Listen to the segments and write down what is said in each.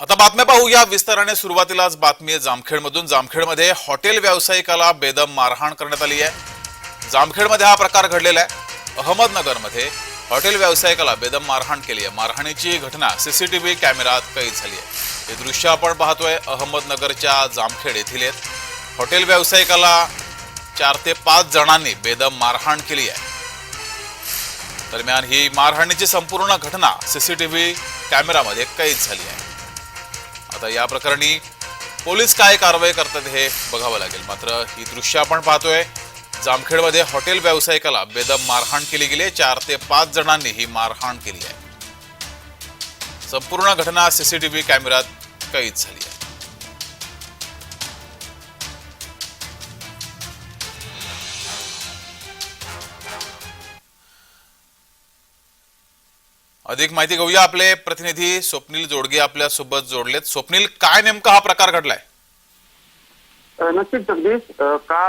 आता बातम्या पाहूया. विस्ताराने सुरुवातीलाच बातमी आहे जामखेडमधून. जामखेडमध्ये हॉटेल व्यावसायिकाला बेदम मारहाण करण्यात आली आहे. जामखेडमध्ये हा प्रकार घडलेला आहे. अहमदनगरमध्ये हॉटेल व्यावसायिकाला बेदम मारहाण केली आहे. मारहाणीची घटना सीसीटीव्ही कॅमेरात कैद झाली आहे. हे दृश्य आपण पाहतोय अहमदनगरच्या जामखेड येथील आहेत. हॉटेल व्यावसायिकाला चार ते पाच जणांनी बेदम मारहाण केली आहे. दरम्यान ही मारहाणीची संपूर्ण घटना सीसीटीव्ही कॅमेरामध्ये कैद झाली आहे. आता या प्रकरणी पोलीस काय कारवाई करतात हे बघावं लागेल. मात्र ही दृश्य आपण पाहतोय. जामखेडमध्ये हॉटेल व्यावसायिकाला बेदम मारहाण केली गेली आहे. चार ते पाच जणांनी ही मारहाण केली आहे. संपूर्ण घटना सीसीटीव्ही कॅमेऱ्यात कैद झाली आहे. अधिक माहिती घेऊया आपले प्रतिनिधी स्वप्नील जोडगे आपल्यासोबत जोडलेत. स्वप्नील काय नेमका हा प्रकार घडलाय? नक्कीच जगदीश. का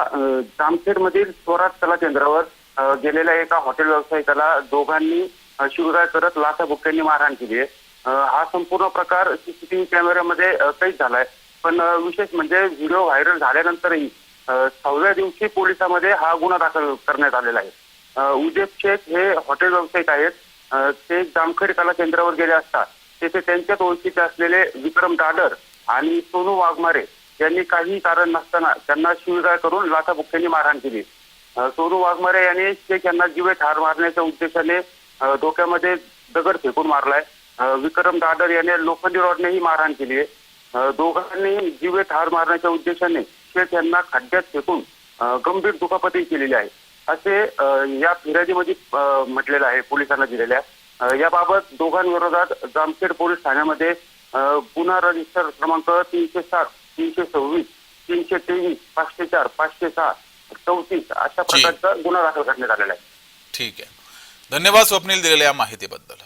जामखेड मधील स्वराज कला केंद्रावर गेलेल्या एका हॉटेल व्यावसायिकाला दोघांनी अ, शिवराय करत लाथाबुक्क्यांनी मारहाण केली आहे. हा संपूर्ण प्रकार सीसीटीव्ही कॅमेऱ्यामध्ये कैद झालाय. पण विशेष म्हणजे व्हिडिओ व्हायरल झाल्यानंतरही सहाव्या दिवशी पोलिसांमध्ये हा गुन्हा दाखल करण्यात आलेला आहे. उजेब शेख हे हॉटेल व्यावसायिक आहेत. ते जामखेड कला केंद्रावर गेले असता तेथे त्यांच्यात ओळखीचे असलेले विक्रम दादर आणि सोनू वाघमारे यांनी काही कारण नसताना त्यांना शिवीगाळ करून लाथाबुक्क्यांनी मारहाण केली. सोनू वाघमारे यांनी शेख यांना जीवे ठार मारण्याच्या उद्देशाने डोक्यामध्ये दगड फेकून मारलाय. विक्रम दादर याने लोखंडी रॉडनेही मारहाण केली आहे. दोघांनी जीवे ठार मारण्याच्या उद्देशाने शेख यांना खड्ड्यात फेकून गंभीर दुखापती केलेली आहे. असे या फिर्यादीमध्ये म्हटलेलं आहे पोलिसांना दिलेल्या. याबाबत दोघांविरोधात जामखेड पोलीस ठाण्यामध्ये गुन्हा रजिस्टर क्रमांक तीनशे सात तीनशे सव्वीस तीनशे तेवीस पाचशे चार पाचशे सहा चौतीस अशा. प्रकारचा गुन्हा दाखल करण्यात आलेला आहे. ठीक आहे. धन्यवाद स्वप्नील दिलेल्या या माहितीबद्दल.